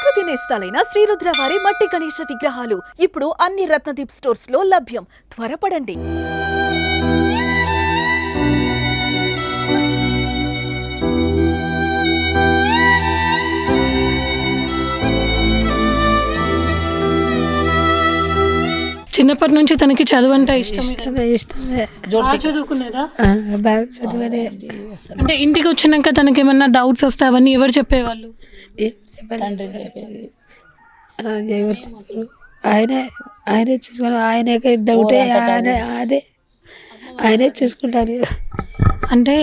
ప్రకృతి నేస్తాలైన శ్రీరుద్ర వారి మట్టి గణేష విగ్రహాలు. ఇప్పుడు అన్ని రత్నదీప్ స్టోర్స్లో లభ్యం. త్వరపడండి. చిన్నప్పటి నుంచి తనకి చదువు అంటే ఇష్టం. ఇష్టమే ఇష్టమే. బాగా చదువుకునేదా? ఆ, బాగా చదివనే. అంటే ఇంటికి వచ్చినాక తనకి ఏమన్నా డౌట్స్ వస్తే అవన్నీ ఎవరు చెప్పేవాళ్ళు? ఎవరు చెప్పారు? ఆయనే ఆయనే చూసుకుని ఆయనకే డౌటే ఆయన అదే. ఆయనే చూసుకుంటారు. అంటే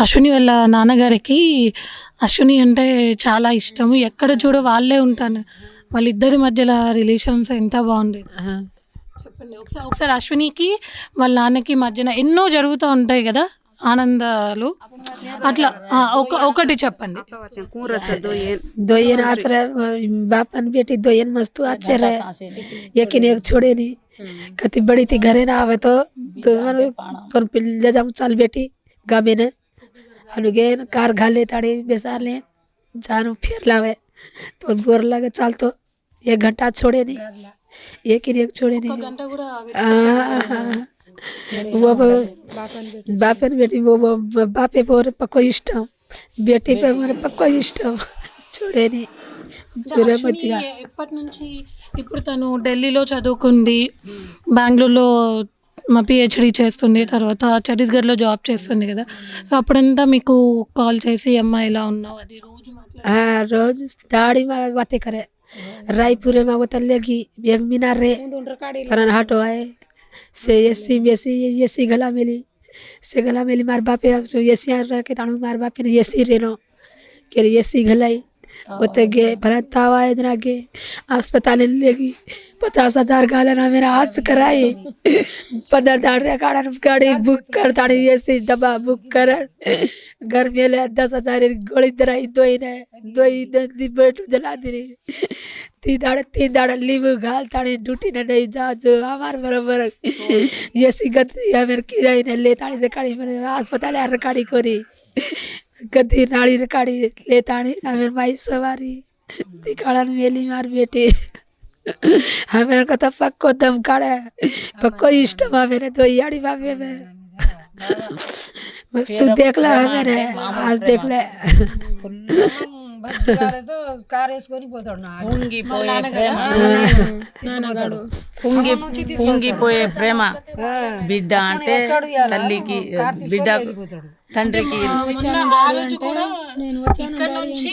అశ్విని వాళ్ళ నాన్నగారికి అశ్విని అంటే చాలా ఇష్టం ఎక్కడ చూడ వాళ్ళే ఉంటాను వాళ్ళిద్దరి మధ్యలో రిలేషన్స్ ఎంత బాగుండేది ఆ, చెప్పండి ఒకసారి ఒకసారి అశ్వినికి వాళ్ళ నాన్నకి మధ్యన ఎన్నో జరుగుతూ ఉంటాయి కదా ఆనందాలు అట్లా ఆ, ఒక ఒకటి చెప్పండి दोयन आच रहा बाप अन बेटी दोयन मस्त अच्छे रहे यकीन एक छोड़े नहीं कति बड़ी थी घरे ना आवे तो तो मानो पर पिल ले जाऊं चल बेटी गामे ने अनुगे कार घाले ताड़े बेसार ले जानो फिर लावे तो बोर लगे चल तो एक घंटा छोड़े नहीं एक ही एक छोड़े नहीं గంట కూడా हाँ, वो बाप and बेटी वो वो बापे पर पक्को इष्टम बेटी पे मेरे पक्को इष्टम చూడే చూడే అశ్విని మంచిగా ఎప్పటి నుంచి ఇప్పుడు తను ఢిల్లీలో చదువుకుంది బెంగళూరులో మా పిహెచ్డి చేస్తుంది తర్వాత ఛత్తీస్గఢ్లో జాబ్ చేస్తుంది కదా సో అప్పుడంతా మీకు కాల్ చేసి అమ్మా ఇలా ఉన్నావు అది రోజు మాట్లాడు हाँ रोज दाढ़ी में बातें करे रायपुर में वो तलेगी एक मीनार रे परन हटो आए से एसी मेसी एसी गला मिली से गला मिली मार बापे सो एसी आ रह के ताणु मार बापे ने एसी रेनो के एसी गलाई ओते गे भरत तावा इतना गे अस्पताल लेगी पचास हज़ार गालना मेरा हाथ से कराए पंद्रह दाड़ गाड़ा गाड़ी बुक कर ताड़ी एसी डब्बा बुक कर घर में ले दस हज़ार गोली दराई दो ही ने दो ही दी बेट जला दी तीन दाड़ तीन दाड़ लीव घाल ताड़ी ड्यूटी ने नहीं जा जो हमार बराबर एसी गति हमें किराई ने ले ताड़ी अस्पताल कोरी गद्दी राड़ी रकाड़ी लेता हमें माई सवारी दिखाड़न मेली मार बेटे हमें कथा पक्को दम काड़ा पक्को इष्टम मेरे दो याड़ी बाबे में बस तू देख ला मेरे आज देख ले तो कार्य इसको नहीं बोतड़ना होंगी पोए प्रेम इसको बोतड़ो పొంగి పొంగిపోయే ప్రేమ బిడ్డ అంటే తల్లికి బిడ్డ తండ్రికి కూడా ఇక్కడ నుంచి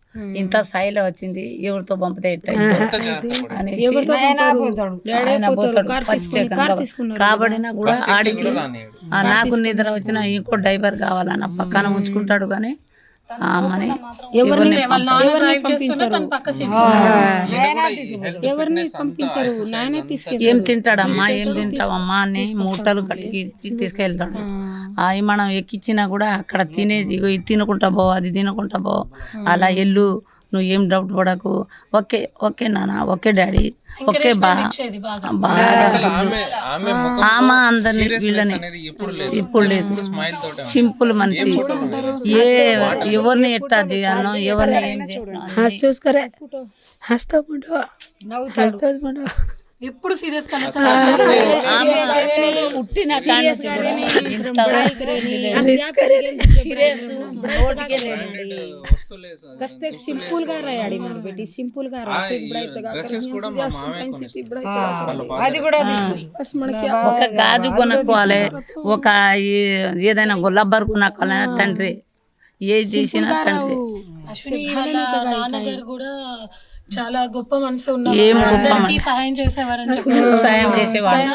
ఇంత స్థాయిలో వచ్చింది ఎవరితో పంపితే కాబడినా కూడా ఆడికి ఆ, నాకు నిద్ర వచ్చిన ఇంకో డ్రైవర్ కావాలన్న పక్కన ఉంచుకుంటాడు కానీ ఆమెని ఎవరిని వాళ్ళ నాన్న డ్రైవ్ చేస్తున్నా తన పక్క సీట్ ఏం తింటాడమ్మా? ఏం తింటావమ్మా? అని మూటలు కట్టికి తీసుకెళ్తాడు. అవి మనం ఎక్కించినా కూడా అక్కడ తినేది ఇగో ఇది తినుకుంటా పో అది తినుకుంటా పో. అలా ఎల్లు నువ్వు ఏం డౌట్ పడకు. ఓకే ఓకే నాన్న ఓకే డాడీ ఓకే బాగా. బాగా ఆమె ఆమె ముఖం ఆమె అందరిని వీళ్ళని అనేది ఎప్పుడు లేదు. ఇప్పుడు లేదు. స్మైల్ తోటే సింపుల్ మనిషి. ఏ ఎవరిని ఎట్టా చేయాలనో ఎవరిని ఏం చేయాలనో ఎప్పుడు సీరియస్ సింపుల్గా రాయాలి మన బిడ్డి సింపుల్గా అది కూడా ఒక గాజు కొనుక్కోవాలి. ఒక ఏదైనా గొల్లబ్బరు కొనుక్కోవాలి తండ్రి? ఏ చేసినా తండ్రి. కూడా చాలా గొప్ప మనసు ఉన్నారు సహాయం చేసేవారని చెప్పారు సాయం చేసేవాడు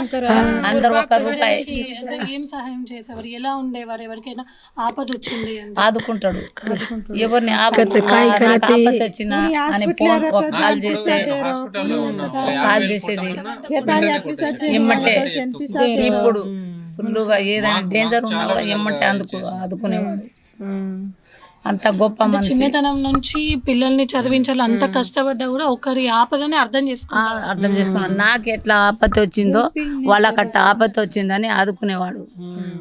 అందరు ఒక రూపాయి. అంటే ఏం సహాయం చేసేవారు? ఎలా ఉండేవారు? ఎవరికైనా ఆపద వచ్చింది ఆదుకుంటాడు. ఎవరిని వచ్చినా అని ఫోన్ ఒక కాల్ చేస్తే కాల్ చేసేది. ఇప్పుడు ఫుల్గా ఏదైనా డేంజర్ ఉన్నా కూడా ఎమ్మంటే అందుకు ఆదుకునేవాడు అంత గొప్ప చిన్నతనం నుంచి పిల్లల్ని చదివించాలి అంత కష్టపడ్డా కూడా ఒకరి ఆపదని అర్థం చేసుకో ఆ, అర్థం చేసుకున్నాను నాకు ఎట్లా ఆపత్తి వచ్చిందో వాళ్ళకి అట్ట ఆపత్తి వచ్చిందని ఆదుకునేవాడు.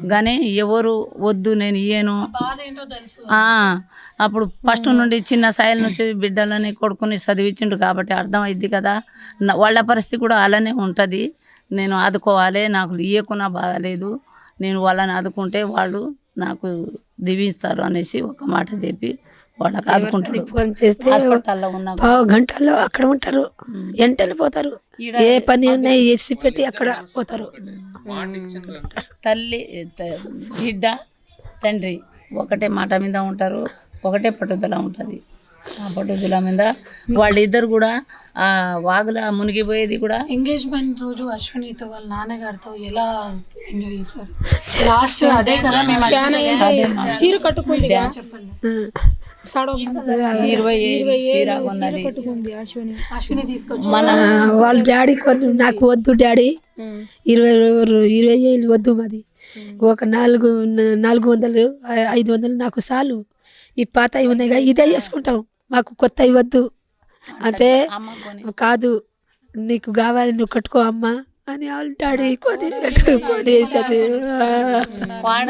కానీ ఎవరు వద్దు నేను ఇయ్యను. బాధ ఏంటో తెలుసు. ఆ, అప్పుడు ఫస్ట్ నుండి చిన్న స్థాయిల నుంచి బిడ్డలని కొడుకుని చదివించిండు కాబట్టి అర్థమైద్ది కదా. నా- వాళ్ళ పరిస్థితి కూడా అలానే ఉంటుంది. నేను ఆదుకోవాలి నాకు ఇయ్యకున్నా బాధ లేదు. నేను వాళ్ళని ఆదుకుంటే వాళ్ళు నాకు దీవిస్తారు అనేసి ఒక మాట చెప్పి వాళ్ళకి ఆదుకుంటాడు. ఫోన్ చేస్తే హాస్పిటల్లో ఉన్నా. పావు అక్కడ ఉంటారు. వెంటనే పోతారు ఏ పని ఉన్నాయి వేసి పెట్టి అక్కడ పోతారు. తల్లి బిడ్డ తండ్రి ఒకటే మాట మీద ఉంటారు ఒకటే పట్టుదల ఉంటుంది. ఆ పట్టుదల మీద వాళ్ళిద్దరు కూడా ఆ వాగుల మునిగిపోయేది కూడా. ఎంగేజ్మెంట్ రోజు అశ్వినితో వాళ్ళ నాన్నగారితో ఎలా ఎంజాయ్ చేశారు? లాస్ట్ అదే కదా మేము చీర కట్టుకుంది చెప్పండి సడో ఇరవై ఏళ్ళు చీర ఉన్నది కట్టుకుంది అశ్విని. అశ్విని తీసుకొచ్చి మన వాళ్ళ డాడీ కొన్ని నాకు వద్దు డాడీ. ఇరవై ఇరవై వేలు వద్దు మాది. ఒక నాలుగు నాలుగు వందలు ఐదు వందలు నాకు చాలు. ఈ పాత ఉన్నాయి కదా ఇదే చేసుకుంటాం. మాకు కొత్త వద్దు. అంటే కాదు నీకు కావాలి నువ్వు కట్టుకో అమ్మా. అని వాళ్ళ డాడీ కొని కొని వేసేది. వాడ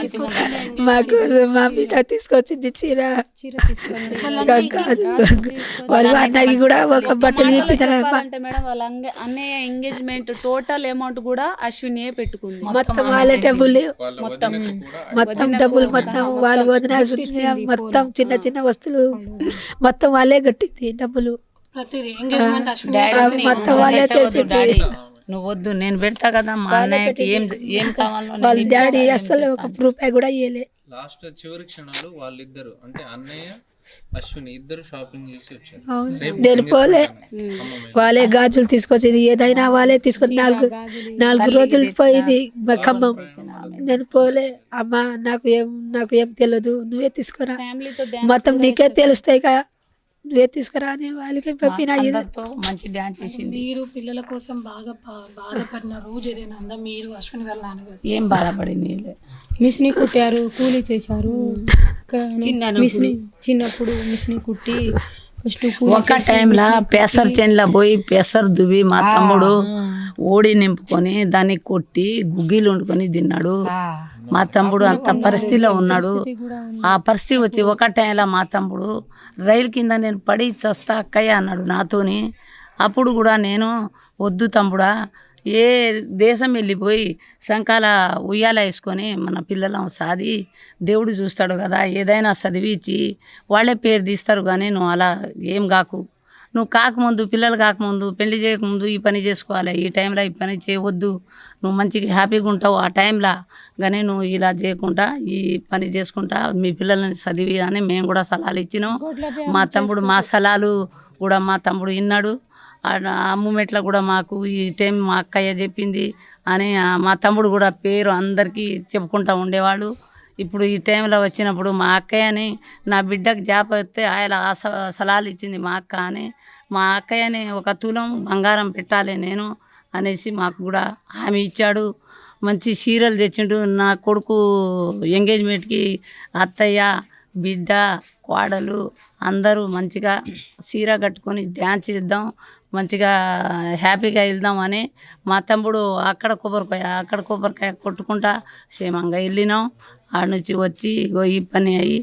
తీసుకుంటారు మాకు మా బిడ్డ తీసుకొచ్చింది చీర. చీర తీసుకుంది కాదు. వాళ్ళు అన్నకి కూడా ఒక బట్టలు మేడం వాళ్ళ అన్నయ్య ఎంగేజ్మెంట్ టోటల్ అమౌంట్ కూడా అశ్వినియే పెట్టుకుంది. మొత్తం వాళ్ళ డబ్బులు కూడా మొత్తం డబ్బులు మొత్తం వాళ్ళు వదిన మొత్తం చిన్న చిన్న వస్తువులు. మొత్తం వాళ్ళే కట్టింది డబ్బులు. ఎంగేజ్మెంట్ అశ్విని మొత్తం వాళ్ళే నువ్వు వద్దు నేను పెడతా కదా మా అన్నయ్యకి ఏం ఏం కావాలో వాళ్ళ డాడీ అసలు ఒక. రూపాయి కూడా ఇవ్వలే లాస్ట్ చివరి క్షణాలు వాళ్ళిద్దరు అంటే అన్నయ్య అశ్విని ఇద్దరు షాపింగ్ చేసి వచ్చారు. అవును. రేపు నేను పోలే. వాళ్ళే గాజులు తీసుకొచ్చింది ఏదైనా వాళ్ళే తీసుకొచ్చి నాలుగు నాలుగు రోజులు పోయింది ఖమ్మం. నేను పోలే. అమ్మా నాకు ఏం నాకు ఏం తెలియదు నువ్వే తీసుకురా. ఫ్యామిలీతో మొత్తం నీకే తెలుస్తాయి కదా నువ్వే వాళ్ళకి పంపిన ఇది. అందరితో మంచి డ్యాన్స్ చేసింది. మీరు పిల్లల కోసం బాగా బాధపడిన రోజు ఏదైనా మీరు అశ్విని వాళ్ళ నాన్నగారు ఏం బాధపడింది లే. మిస్ని కుట్టారు కూలీ చేశారు. మిస్ని చిన్నప్పుడు మిస్ని కుట్టి ఫస్ట్ ఒక టైంలో పెసర్ చెన్ల పోయి పెసర్ దువ్వి మా తమ్ముడు ఓడి నింపుకొని దాన్ని కొట్టి గుగ్గిలు వండుకొని తిన్నాడు. మా తమ్ముడు అంత పరిస్థితిలో ఉన్నాడు. ఆ పరిస్థితి వచ్చి ఒక టైంలో మా తమ్ముడు రైలు కింద నేను పడి చస్తా అక్కయ్య అన్నాడు నాతోని. అప్పుడు కూడా నేను వద్దు తమ్ముడా ఏ దేశం వెళ్ళిపోయి సంకాల ఉయ్యాల వేసుకొని మన పిల్లలం సాది దేవుడు చూస్తాడు కదా ఏదైనా చదివించి వాళ్ళే పేరు తీస్తారు కానీ నువ్వు అలా ఏం కాకు నువ్వు కాకముందు పిల్లలు కాకముందు పెళ్ళి చేయకముందు ఈ పని చేసుకోవాలి. ఈ టైంలో ఈ పని చేయవద్దు. నువ్వు మంచిగా హ్యాపీగా ఉంటావు ఆ టైంలో. కానీ నువ్వు ఇలా చేయకుండా ఈ పని చేసుకుంటా మీ పిల్లల్ని చదివి అని మేము కూడా సలహాలు ఇచ్చినాం. మా తమ్ముడు మా సలహాలు కూడా మా తమ్ముడు విన్నాడు. ఆ మూమెంట్లో కూడా మాకు ఈ టైం మా అక్కయ్య చెప్పింది అని మా తమ్ముడు కూడా పేరు అందరికీ చెప్పుకుంటూ ఉండేవాడు. ఇప్పుడు ఈ టైంలో వచ్చినప్పుడు మా అక్కయ్యని నా బిడ్డకు జాబ్ వస్తే ఆయన ఆ సలహాలు ఇచ్చింది మా అక్క అని. మా అక్కయ్యని ఒక తులం బంగారం పెట్టాలి నేను అనేసి మాకు కూడా హామీ ఇచ్చాడు. మంచి చీరలు తెచ్చిండు. నా కొడుకు ఎంగేజ్మెంట్కి అత్తయ్య బిడ్డ కోడలు అందరూ మంచిగా చీర కట్టుకొని డ్యాన్స్ చేద్దాం మంచిగా హ్యాపీగా వెళ్దాం అని మా తమ్ముడు అక్కడ కొబ్బరికాయ అక్కడ కొబ్బరికాయ కొట్టుకుంటా క్షేమంగా వెళ్ళినాం. ఆడ నుంచి వచ్చి ఇగో ఈ పని అయ్యి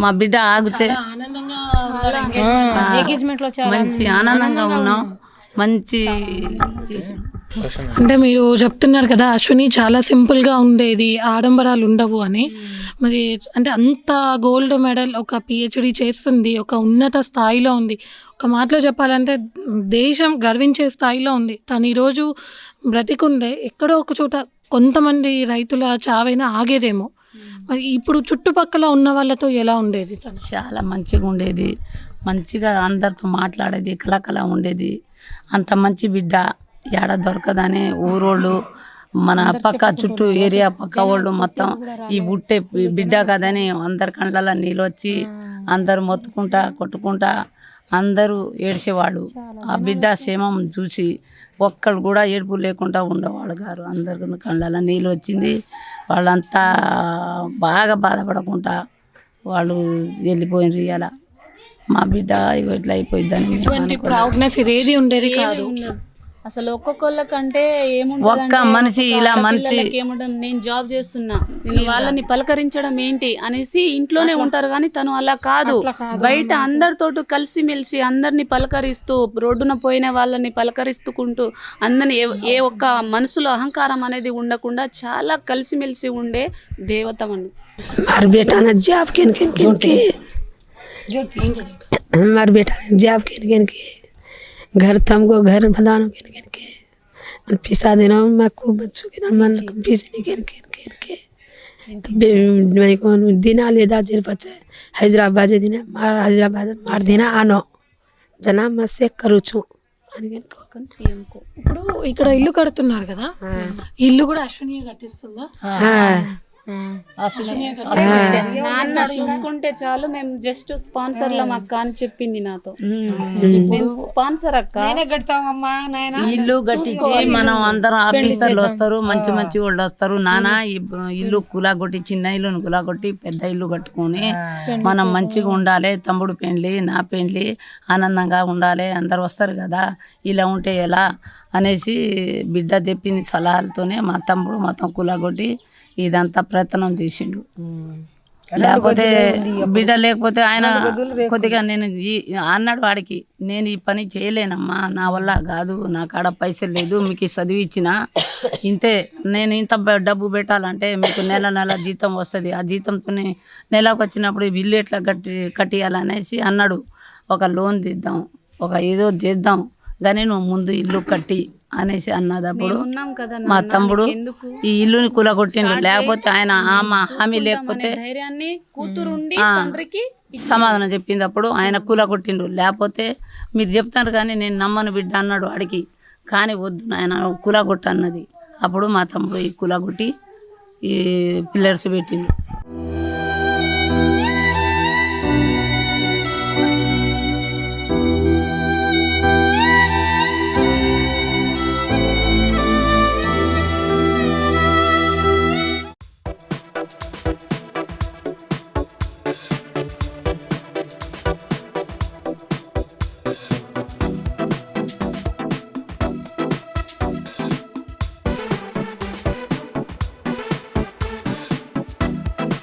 మా బిడ్డ ఆగితే ఆనందంగా ఉన్నారు engagement. ఎంగేజ్మెంట్లో చాలా మంచి ఆనందంగా ఉన్నాం. మంచి చేసాం అంటే మీరు చెప్తున్నారు కదా అశ్విని చాలా సింపుల్గా ఉండేది ఆడంబరాలు ఉండవు అని. మరి అంటే అంత గోల్డ్ మెడల్ ఒక పిహెచ్డి చేస్తుంది ఒక ఉన్నత స్థాయిలో ఉంది. ఒక మాటలో చెప్పాలంటే దేశం గర్వించే స్థాయిలో ఉంది. తను ఈరోజు బ్రతికుండే ఎక్కడో ఒక చోట కొంతమంది రైతుల చావైనా ఆగేదేమో. మరి ఇప్పుడు చుట్టుపక్కల ఉన్న వాళ్ళతో ఎలా ఉండేది తను? చాలా మంచిగా ఉండేది. మంచిగా అందరితో మాట్లాడేది కలకల ఉండేది. అంత మంచి బిడ్డ ఏడ దొరకదని ఊరోళ్ళు మన పక్క చుట్టూ ఏరియా పక్క వాళ్ళు మొత్తం ఈ బుట్టే బిడ్డ కదని అందరి కండ్లలో నీళ్ళు వచ్చి అందరు మొత్తుకుంటా కొట్టుకుంటా అందరూ ఏడ్చేవాడు ఆ బిడ్డ క్షేమం చూసి ఒక్కడు కూడా ఏడుపు లేకుండా ఉండేవాడు గారు. అందరికి కళ్ళలో నీళ్ళు వచ్చింది. వాళ్ళంతా బాగా బాధపడకుండా వాళ్ళు వెళ్ళిపోయినారు ఇవాళ మా బిడ్డ ఇగో ఇట్లా అయిపోయిందని ఇటువంటి ప్రౌడ్నెస్ ఇదేది ఉండేది కాదు. అసలు ఒక్కొక్కళ్ళ కంటే ఒక్క మనిషి ఇలా మనిషి. నేను జాబ్ చేస్తున్నా. నేను వాళ్ళని పలకరించడం ఏంటి అనేసి ఇంట్లోనే ఉంటారు కానీ తను అలా కాదు. బయట అందరితో కలిసి మెలిసి అందరిని పలకరిస్తూ రోడ్డున పోయిన వాళ్ళని పలకరిస్తుకుంటూ అందరిని ఏ ఒక్క మనసులో అహంకారం అనేది ఉండకుండా చాలా కలిసిమెలిసి ఉండే దేవత అని మరి జాబ్ కెనకెనకి మరి बेटा ने जॉब किन किन के घर तमको घर बदानो किन किन के और पिसा देना मैं खूब बच्चों के मन पिसनी किन किन किन के मैं कौन दिना ले दा जेर बच्चे हैदराबाद जे दिना मार हैदराबाद मार देना आनो जना मैं से करू छु అని కో సీఎంకు ఇప్పుడు ఇక్కడ ఇల్లు కడుతున్నారు కదా ఇల్లు కూడా అశ్విని కట్టిస్తుందా నాన్న చూసుకుంటే చాలు. మేము జస్ట్ స్పాన్సర్లం అక్క అని చెప్పింది నాతో. మేము. స్పాన్సర్ అక్క. కడతామమ్మా ఇల్లు కట్టించి మనం అందరం ఆఫీసర్లు వస్తారు మంచి మంచి వాళ్ళు వస్తారు. నాన్న ఇబ్బ- ఇల్లు కులాగొట్టి చిన్న ఇల్లును కులాగొట్టి పెద్ద ఇల్లు కట్టుకొని మనం మంచిగా ఉండాలి. తమ్ముడు పెండ్లి నా పెండ్లి ఆనందంగా ఉండాలి. అందరు వస్తారు కదా ఇలా ఉంటే ఎలా? అనేసి బిడ్డ చెప్పిన సలహాలతోనే మా తమ్ముడు మొత్తం కులాగొట్టి ఇదంతా ప్రయత్నం చేసిండు. లేకపోతే బిడ్డ లేకపోతే ఆయన కొద్దిగా నేను ఈ- అన్నాడు వాడికి నేను ఈ పని చేయలేనమ్మా నా వల్ల కాదు నా కాడ పైసలు లేదు మీకు ఈ చదివి ఇచ్చిన ఇంతే నేను ఇంత డబ్బు పెట్టాలంటే మీకు నెల నెల జీతం వస్తుంది ఆ జీతంతోనే నెలకు వచ్చినప్పుడు బిల్లు ఎట్లా కట్టి కట్టియాలనేసి అన్నాడు. ఒక లోన్ తీద్దాం ఒక ఏదో చేద్దాం కానీ నువ్వు ముందు ఇల్లు కట్టి అనేసి అన్నదప్పుడు ఉన్నాం కదా మా తమ్ముడు ఈ ఇల్లుని కూలగొట్టిండు. లేకపోతే ఆయన ఆమె హామీ లేకపోతే సమాధానం చెప్పింది అప్పుడు ఆయన కూలగొట్టిండు. లేకపోతే మీరు చెప్తారు కానీ నేను నమ్మను బిడ్డ అన్నాడు అడిగి కానీ వద్దు ఆయన కూలగొట్టు అన్నది అప్పుడు మా తమ్ముడు ఈ కూలగొట్టి ఈ పిల్లర్స్ పెట్టిండు.